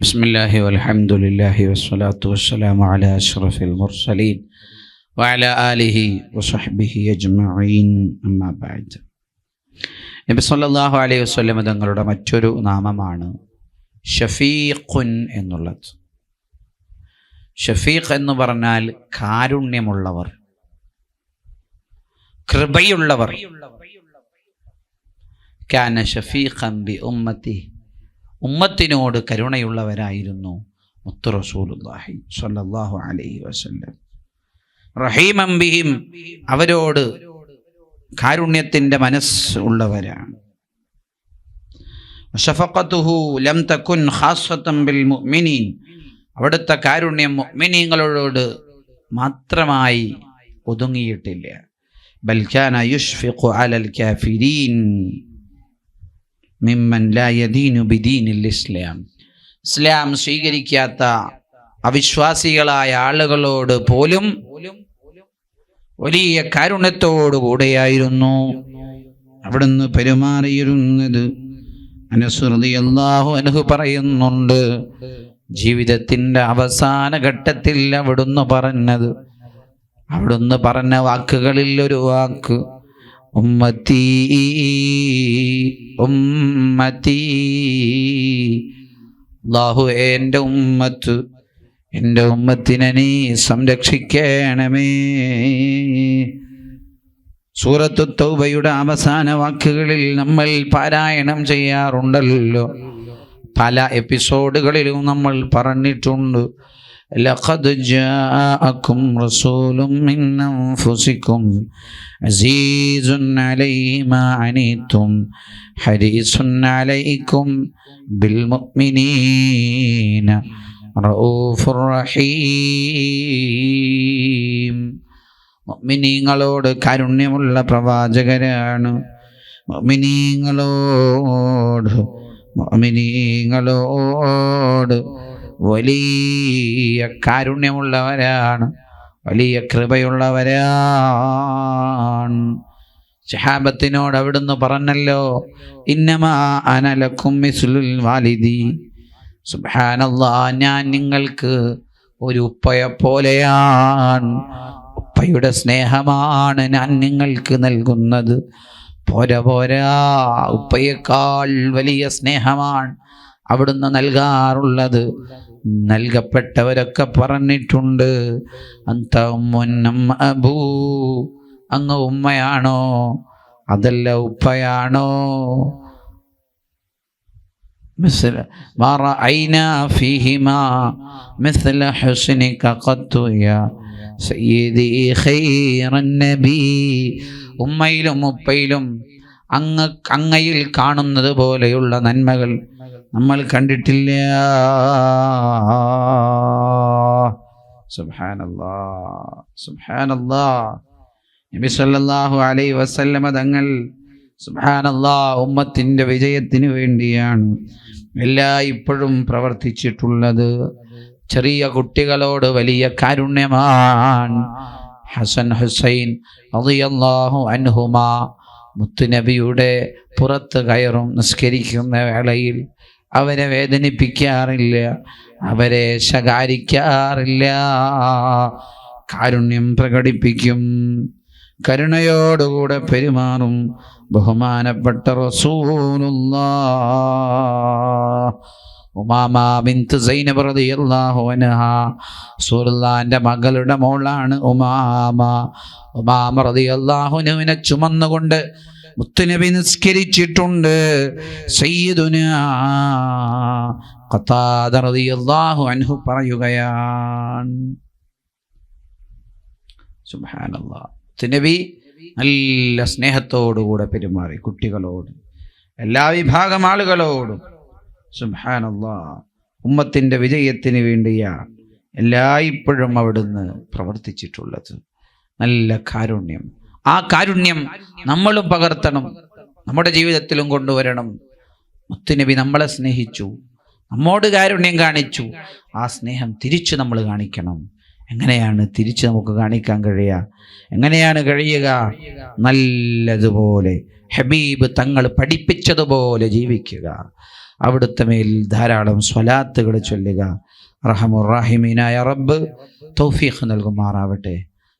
بسم الله والحمد لله والصلاة والسلام على أشرف المرسلين وعلى آله وصحبه أجمعين أما بعد നബി സല്ലല്ലാഹു അലൈഹി വസല്ലം തങ്ങളുടെ മറ്റൊരു നാമമാണ് ഷഫീഖുൻ എന്നുള്ളത് ഷഫീഖ് എന്ന് പറഞ്ഞാൽ കാരുണ്യമുള്ളവർ കൃപയുള്ളവർ കാന ഷഫീഖൻ ബി ഉമ്മത്തി ഉമ്മത്തിനോട് കരുണയുള്ളവരായിരുന്നു മുത്തു റസൂലുള്ളാഹി സ്വല്ലല്ലാഹു അലൈഹി വസല്ലം. റഹീമം ബിഹിം അവരോട് കാരുണ്യത്തിന്റെ മനസ്സ് ഉള്ളവരാണ്. ലം ബിൽ മുഅ്മിനീൻ അവിടുത്തെ കാരുണ്യം മുഅ്മിനീങ്ങളോട് മാത്രമായി ഒതുങ്ങിയിട്ടില്ല. ബൽ കാന യുഷ്ഫിഖു അലൽ കാഫിരീൻ മിമ്മൻ ലാ യദീനു ബിദീനിൽ ഇസ്ലാം. ഇസ്ലാം സ്വീകരിക്കാത്ത അവിശ്വാസികളായ ആളുകളോട് പോലും വലിയ കാരുണ്യത്തോടുകൂടെയായിരുന്നു അവിടുന്ന് പെരുമാറിയിരുന്നത്. അനുസൃതി അള്ളാഹു അനുഹു പറയുന്നുണ്ട് ജീവിതത്തിന്റെ അവസാന ഘട്ടത്തിൽ അവിടുന്ന് പറഞ്ഞത് അവിടുന്ന് പറഞ്ഞ വാക്കുകളിൽ ഒരു വാക്ക് ഉമ്മത്തി ഉമ്മത്തി. അള്ളാഹു എന്റെ ഉമ്മത്ത് എന്റെ ഉമ്മത്തിനെ നീ സംരക്ഷിക്കണമേ. സൂറത്തു തൗബയുടെ അവസാന വാക്കുകളിൽ നമ്മൾ പാരായണം ചെയ്യാറുണ്ടല്ലോ. പല എപ്പിസോഡുകളിലും നമ്മൾ പറഞ്ഞിട്ടുണ്ട്. لقد جاءكم رسول من أنفسكم عزيز عليه ما عنيتم حريص عليكم بالمؤمنين رؤوف رحيم മുഅ്മിനീങ്ങളോട് കാരുണ്യമുള്ള പ്രവാചകരാണ് മുഅ്മിനീങ്ങളോട് മുഅ്മിനീങ്ങളോട് വലിയ കാരുണ്യമുള്ളവരാണ് വലിയ കൃപയുള്ളവരാണ്. ഷഹാബത്തിനോട് അവിടുന്ന് പറഞ്ഞല്ലോ ഇന്നമാ അനലക്കും മിസുലുൽ വാലിദി സുബ്ഹാനല്ലാ ഞാൻ നിങ്ങൾക്ക് ഒരു ഉപ്പയെ പോലെയാണ്. ഉപ്പയുടെ സ്നേഹമാണ് ഞാൻ നിങ്ങൾക്ക് നൽകുന്നത്. പോര പോരാ ഉപ്പയേക്കാൾ വലിയ സ്നേഹമാണ് അവിടുന്ന് നൽകാറുള്ളത്. നൽകപ്പെട്ടവരൊക്കെ പറഞ്ഞിട്ടുണ്ട് അന്ത മുന്നം അബൂ അങ്ങ് ഉമ്മയാണോ അതല്ല ഉപ്പയാണോ مثل ما رأينا فيهما مثل حسنك قط يا سيدي خير النبي ഉമ്മയിലും ഉപ്പയിലും അങ്ങ് അങ്ങയിൽ കാണുന്നത് പോലെയുള്ള നന്മകൾ നമ്മൾ കണ്ടിട്ടില്ല. സുബ്ഹാനല്ലാ നബി സല്ലല്ലാഹു അലൈഹി വസല്ലമ തങ്ങൾ ഉമ്മത്തിന്റെ വിജയത്തിന് വേണ്ടിയാണ് എല്ലാ ഇപ്പോഴും പ്രവർത്തിച്ചിട്ടുള്ളത്. ചെറിയ കുട്ടികളോട് വലിയ കാരുണ്യമാണ് ഹസൻ ഹുസൈൻ റളിയല്ലാഹു അൻഹുമാ. മുത്തുനബിയുടെ പുറത്ത് കയറും നിസ്കരിക്കുന്ന വേളയിൽ അവരെ വേദനിപ്പിക്കാറില്ല അവരെ ശകാരിക്കാറില്ല. കാരുണ്യം പ്രകടിപ്പിക്കും കരുണയോടുകൂടെ പെരുമാറും ബഹുമാനപ്പെട്ട റസൂലുള്ള റളിയല്ലാഹു മകളുടെ മോളാണ് ഉമാമ. ഉമാമ റളിയല്ലാഹുവിനെ ചുമന്നുകൊണ്ട് മുത്തുനബി നിസ്കരിച്ചിട്ടുണ്ട് സയ്യിദുന അൻഹു പറയുകയാണ്. മുത്തുനബി നല്ല സ്നേഹത്തോടുകൂടെ പെരുമാറി കുട്ടികളോട് എല്ലാ വിഭാഗം ആളുകളോടും. സുബാനല്ലാ ഉമ്മത്തിന്റെ വിജയത്തിന് വേണ്ടിയാണ് എല്ലായ്പ്പോഴും അവിടുന്ന് പ്രവർത്തിച്ചിട്ടുള്ളത്. നല്ല കാരുണ്യം. ആ കാരുണ്യം നമ്മളും പകർത്തണം. നമ്മുടെ ജീവിതത്തിലും കൊണ്ടുവരണം. മുത്തുനബി നമ്മളെ സ്നേഹിച്ചു. നമ്മോട് കാരുണ്യം കാണിച്ചു. ആ സ്നേഹം തിരിച്ചു നമ്മൾ കാണിക്കണം. എങ്ങനെയാണ് തിരിച്ച് നമുക്ക് കാണിക്കാൻ കഴിയുക? എങ്ങനെയാണ് കഴിയുക? നല്ലതുപോലെ ഹബീബ് തങ്ങൾ പഠിപ്പിച്ചതുപോലെ ജീവിക്കുക. അവിടുത്തെ മേൽ ധാരാളം സ്വലാത്തുകൾ ചൊല്ലുക. റഹമുറാഹിമീനായ റബ്ബ് തൗഫീഖ് നൽകുമാറാവട്ടെ.